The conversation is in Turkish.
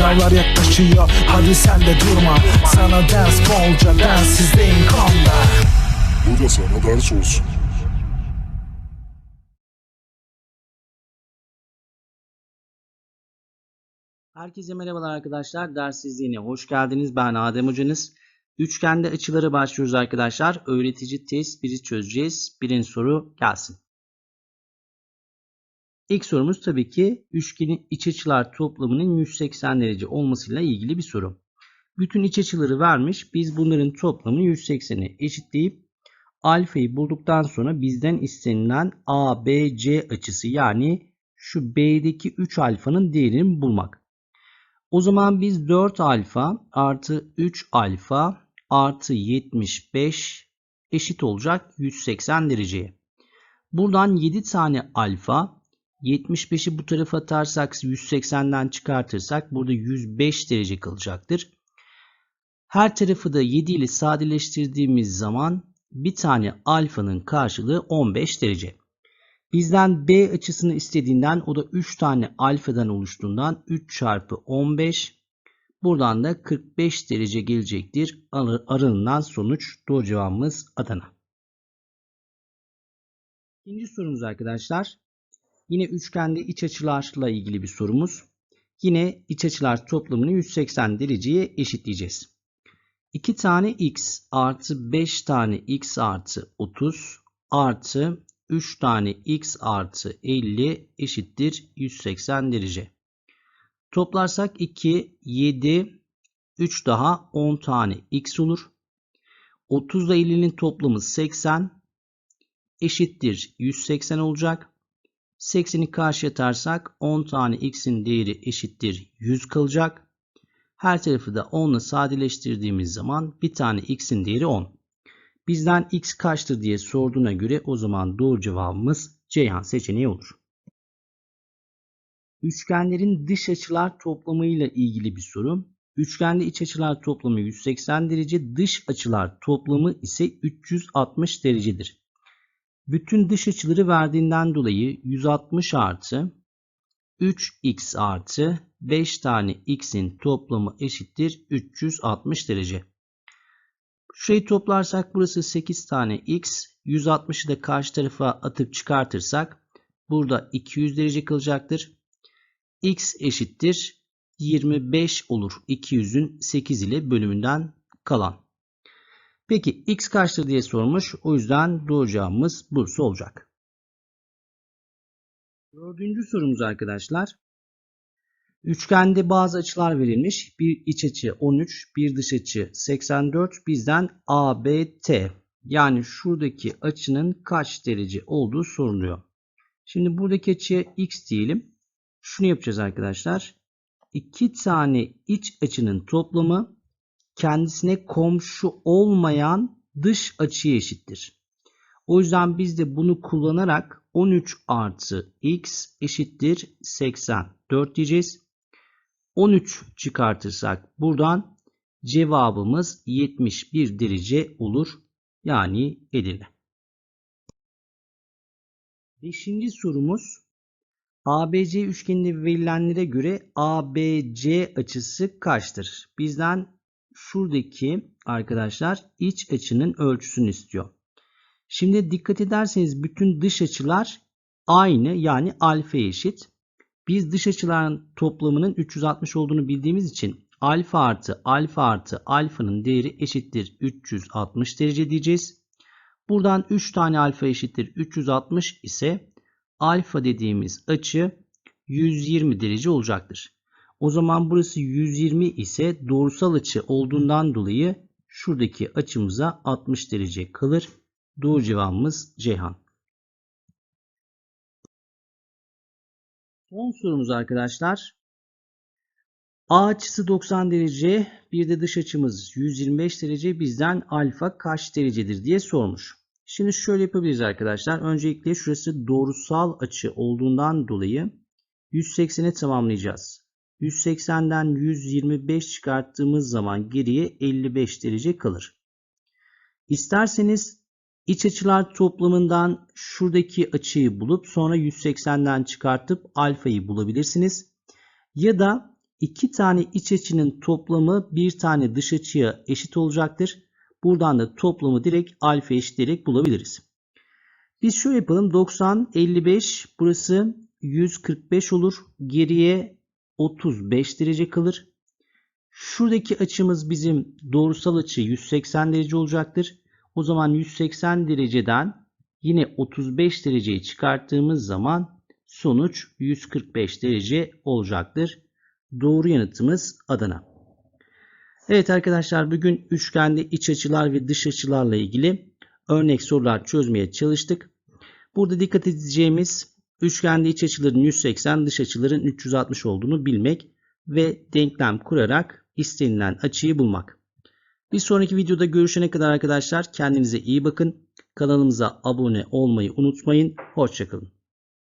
Sınavlar yaklaşıyor hadi sen de durma Sana ders bolca densizliğin konda Bu da sana ders olsun. Herkese merhabalar arkadaşlar. Dersizliğine hoş geldiniz. Ben Adem Hocanız. Üçgende açıları başlıyoruz arkadaşlar. Öğretici test 1'i çözeceğiz. Birinci soru gelsin. İlk sorumuz tabii ki üçgenin iç açılar toplamının 180 derece olmasıyla ilgili bir soru. Bütün iç açıları vermiş. Biz bunların toplamını 180'e eşitleyip alfayı bulduktan sonra bizden istenilen ABC açısı yani şu B'deki 3 alfanın değerini bulmak. O zaman biz 4 alfa artı 3 alfa artı 75 eşit olacak 180 dereceye. Buradan 7 tane alfa 75'i bu tarafa atarsak 180'den çıkartırsak burada 105 derece kalacaktır. Her tarafı da 7 ile sadeleştirdiğimiz zaman bir tane alfanın karşılığı 15 derece. Bizden B açısını istediğinden o da 3 tane alfadan oluştuğundan 3 çarpı 15 buradan da 45 derece gelecektir. Ar- Aranılan sonuç doğru cevabımız Adana. İkinci sorumuz arkadaşlar. Yine üçgende iç açılarla ilgili bir sorumuz. Yine iç açılar toplamını 180 dereceye eşitleyeceğiz. 2 tane x artı 5 tane x artı 30 artı 3 tane x artı 50 eşittir 180 derece. Toplarsak 2, 7, 3 daha 10 tane x olur. 30 ile 50'nin toplamı 80 eşittir 180 olacak. 80'i karşıya atarsak 10 tane x'in değeri eşittir 100 kalacak. Her tarafı da 10 ile sadeleştirdiğimiz zaman bir tane x'in değeri 10. Bizden x kaçtır diye sorduğuna göre o zaman doğru cevabımız Ceyhan seçeneği olur. Üçgenlerin dış açılar toplamıyla ilgili bir soru. Üçgende iç açılar toplamı 180 derece, dış açılar toplamı ise 360 derecedir. Bütün dış açıları verdiğinden dolayı 160 artı 3x artı 5 tane x'in toplamı eşittir 360 derece. Şurayı toplarsak burası 8 tane x. 160'ı da karşı tarafa atıp çıkartırsak burada 200 derece kalacaktır. x eşittir 25 olur. 200'ün 8 ile bölümünden kalan. Peki x kaçtır diye sormuş. O yüzden doğru cevabımız Bursa olacak. Dördüncü sorumuz arkadaşlar. Üçgende bazı açılar verilmiş. Bir iç açı 13, bir dış açı 84. Bizden ABT yani şuradaki açının kaç derece olduğu soruluyor. Şimdi buradaki açıya x diyelim. Şunu yapacağız arkadaşlar. İki tane iç açının toplamı kendisine komşu olmayan dış açıya eşittir. O yüzden biz de bunu kullanarak 13 artı x eşittir 84 diyeceğiz. 13 çıkartırsak buradan cevabımız 71 derece olur. Yani Edirne. Beşinci sorumuz ABC üçgeninde verilenlere göre ABC açısı kaçtır? Bizden şuradaki arkadaşlar iç açının ölçüsünü istiyor. Şimdi dikkat ederseniz bütün dış açılar aynı yani alfa eşit. Biz dış açıların toplamının 360 olduğunu bildiğimiz için alfa artı alfa artı alfanın değeri eşittir 360 derece diyeceğiz. Buradan 3 tane alfa eşittir 360 ise alfa dediğimiz açı 120 derece olacaktır. O zaman burası 120 ise doğrusal açı olduğundan dolayı şuradaki açımıza 60 derece kalır. Doğru cevabımız Ceyhan. Son sorumuz arkadaşlar. A açısı 90 derece, bir de dış açımız 125 derece. Bizden alfa kaç derecedir diye sormuş. Şimdi şöyle yapabiliriz arkadaşlar. Öncelikle şurası doğrusal açı olduğundan dolayı 180'e tamamlayacağız. 180'den 125 çıkarttığımız zaman geriye 55 derece kalır. İsterseniz iç açılar toplamından şuradaki açıyı bulup sonra 180'den çıkartıp alfayı bulabilirsiniz. Ya da iki tane iç açının toplamı bir tane dış açıya eşit olacaktır. Buradan da toplamı direkt alfa eşitleyerek bulabiliriz. Biz şöyle yapalım. 90, 55 burası 145 olur. Geriye 35 derece kalır. Şuradaki açımız bizim doğrusal açı 180 derece olacaktır. O zaman 180 dereceden yine 35 dereceyi çıkarttığımız zaman sonuç 145 derece olacaktır. Doğru yanıtımız Adana. Evet arkadaşlar bugün üçgende iç açılar ve dış açılarla ilgili örnek sorular çözmeye çalıştık. Burada dikkat edeceğimiz üçgende iç açıların 180, dış açıların 360 olduğunu bilmek ve denklem kurarak istenilen açıyı bulmak. Bir sonraki videoda görüşene kadar arkadaşlar kendinize iyi bakın. Kanalımıza abone olmayı unutmayın. Hoşçakalın.